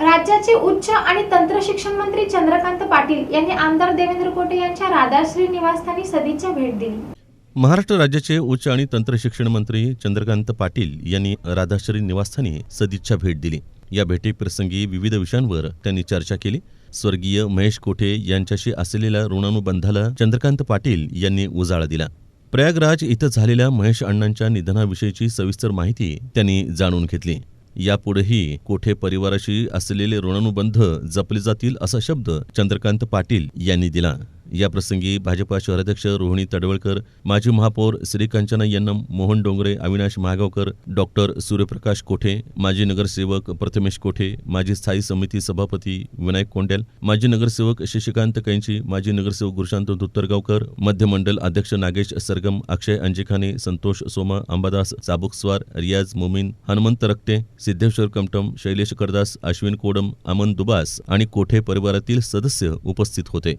राज्याचे उच्च आणि तंत्र शिक्षण मंत्री चंद्रकांत पाटील यांनी आमदार देवेंद्र कोटे यांच्या राधाश्री निवासस्थानी सदिच्छा भेट दिली. महाराष्ट्र राज्याचे उच्च आणि तंत्र शिक्षण मंत्री चंद्रकांत पाटील यांनी राधाश्री निवासस्थानी सदिच्छा भेट दिली. या भेटीप्रसंगी विविध विषयांवर त्यांनी चर्चा केली. स्वर्गीय महेश कोठे यांच्याशी असलेल्या ऋणानुबंधाला चंद्रकांत पाटील यांनी उजाळा दिला. प्रयागराज इथं झालेल्या महेश अण्णांच्या निधनाविषयीची सविस्तर माहिती त्यांनी जाणून घेतली. यापुढेही कोठे परिवाराशी असलेले ऋणानुबंध जपले जातील असा शब्द चंद्रकांत पाटील यांनी दिला. याप्रसंगी भाजपा शहराध्यक्ष रोहिणी तडवळकर माजी महापौर श्रीकांचना यन्नम मोहन डोंगरे अविनाश महागावकर डॉक्टर सूर्यप्रकाश कोठे माजी नगरसेवक प्रथमेश कोठे माजी स्थायी समिती सभापती विनायक कोंडेल माजी नगरसेवक शशिकांत कैंची माजी नगरसेवक गुरुशांत धुत्तरगावकर मध्य मंडल अध्यक्ष नागेश सरगम अक्षय अंजिखाने संतोष सोमा अंबादास चाबुकस्वार रियाज मोमीन हनुमंत रक्ते सिद्धेश्वर कमटम शैलेश करदास अश्विन कोडम अमन दुबास आणि कोठे परिवारातील सदस्य उपस्थित होते.